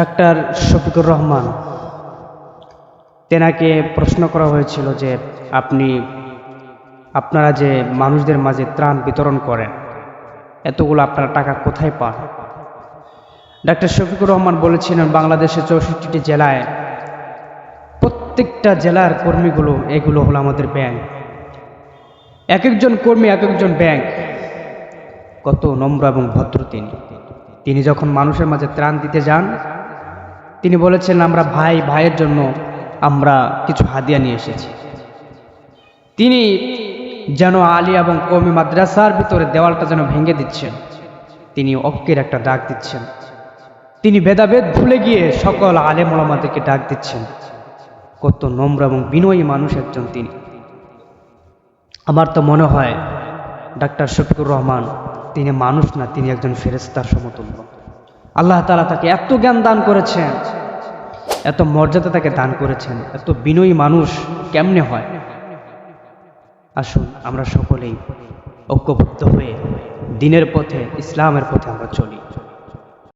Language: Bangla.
ডাক্তার শফিকুর রহমান, তেনাকে প্রশ্ন করা হয়েছিল যে আপনি, আপনারা যে মানুষদের মাঝে ত্রাণ বিতরণ করেন, এতগুলো আপনারা টাকা কোথায় পান? ডাক্তার শফিকুর রহমান বলেছিলেন, বাংলাদেশের চৌষট্টিটি জেলায় প্রত্যেকটা জেলার কর্মীগুলো, এগুলো হলো আমাদের ব্যাংক। এক একজন কর্মী এক একজন ব্যাংক। কত নম্র এবং ভদ্র তিনি। তিনি যখন মানুষের মাঝে ত্রাণ দিতে যান তিনি বলেছেন, আমরা ভাই, ভাইয়ের জন্য আমরা কিছু হাদিয়া নিয়ে এসেছি। তিনি যেন আলী এবং কমি মাদ্রাসার ভিতরে দেওয়ালটা যেন ভেঙে দিচ্ছেন, তিনি অক্কের একটা ডাক দিচ্ছেন। তিনি ভেদাভেদ ভুলে গিয়ে সকল আলেম ডাক দিচ্ছেন। কত নম্র এবং বিনয়ী মানুষ একজন তিনি। আমার তো মনে হয়, ডাক্তার শফিকুর রহমান, তিনি মানুষ না, তিনি একজন ফেরেস্তার সমতুল্য। আল্লাহ তালা তাকে এত জ্ঞান দান করেছেন, এত মর্যাদা তাকে দান করেছেন, এত বিনয়ী মানুষ কেমনে হয়? আসুন, আমরা সকলেই ঐক্যবদ্ধ হয়ে দিনের পথে, ইসলামের পথে আমরা চলি।